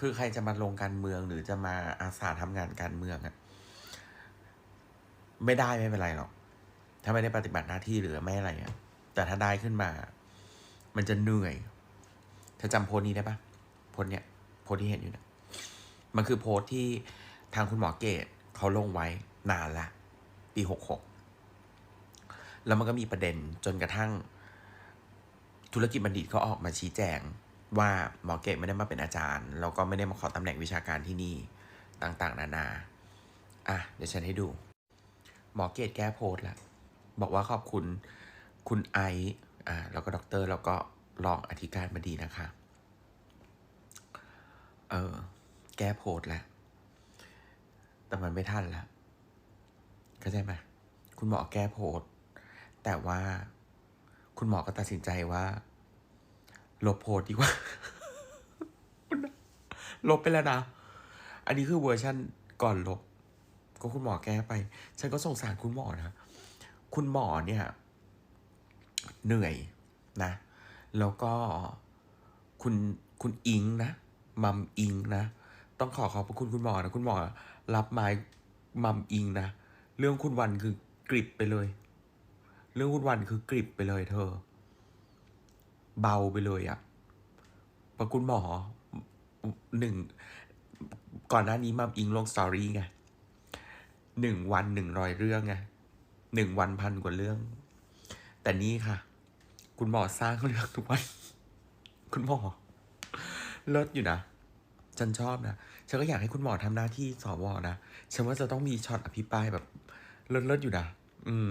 คือใครจะมาลงการเมืองหรือจะมาอาสาทำงานการเมืองอะไม่ได้ไม่เป็นไรหรอก ถ้าไม่ได้ปฏิบัติหน้าที่หรือไม่อะไรอะแต่ถ้าได้ขึ้นมา มันจะเหนื่อยเธอจำโพสนี้ได้ปะโพสเนี้ยโพสที่เห็นอยู่เนี่ยมันคือโพสที่ทางคุณหมอเกตเขาลงไว้นานละ ปีหกหกแล้วมันก็มีประเด็นจนกระทั่ง ธุรกิจบัณฑิตเขาออกมาชี้แจง ว่าหมอเกตไม่ได้มาเป็นอาจารย์ แล้วก็ไม่ได้มาขอตำแหน่งวิชาการที่นี่ต่างๆ นานา อะ เดี๋ยวฉันให้ดู หมอเกตแก้โพสละ บอกว่าขอบคุณคุณไอซ์อ่าแล้วก็ด็อกเตอร์แล้วก็รองอธิการบดีนะคะ เออ แก้โพสล้วแต่มันไม่ทันล้วเข้าใจไหมคุณหมอแก้โพสแต่ว่าคุณหมอก็ตัดสินใจว่า ลบโพสดีกว่า ลบไปแล้วนะ อันนี้คือเวอร์ชันก่อนลบ ก็คุณหมอแก้ไป ฉันก็สงสารคุณหมอนะ คุณหมอเนี่ย เหนื่อยนะ แล้วก็คุณคุณอิงนะ มัมอิงนะ ต้องขอขอบพระคุณคุณหมอนะ คุณหมอรับไม้มัมอิงนะ เรื่องคุณวันคือกริบไปเลย เรื่องคุณวันคือกริบไปเลยเธอ เบาไปเลยอะเพราะคุณหมอหนึ่งก่อนหน้านี้มัมอิงลงสตอรี่ไงหนึ่งวันหนึ่งร้อยเรื่องไงหนึ่งวันพันกว่าเรื่อง แต่นี่ค่ะ คุณหมอสร้างเรื่องทุกวัน คุณหมอเลิศอยู่นะฉันชอบนะฉันก็อยากให้คุณหมอทำหน้าที่สวนะฉันว่าจะต้องมีช็อตอภิปรายแบบเลิศๆอยู่นะอืม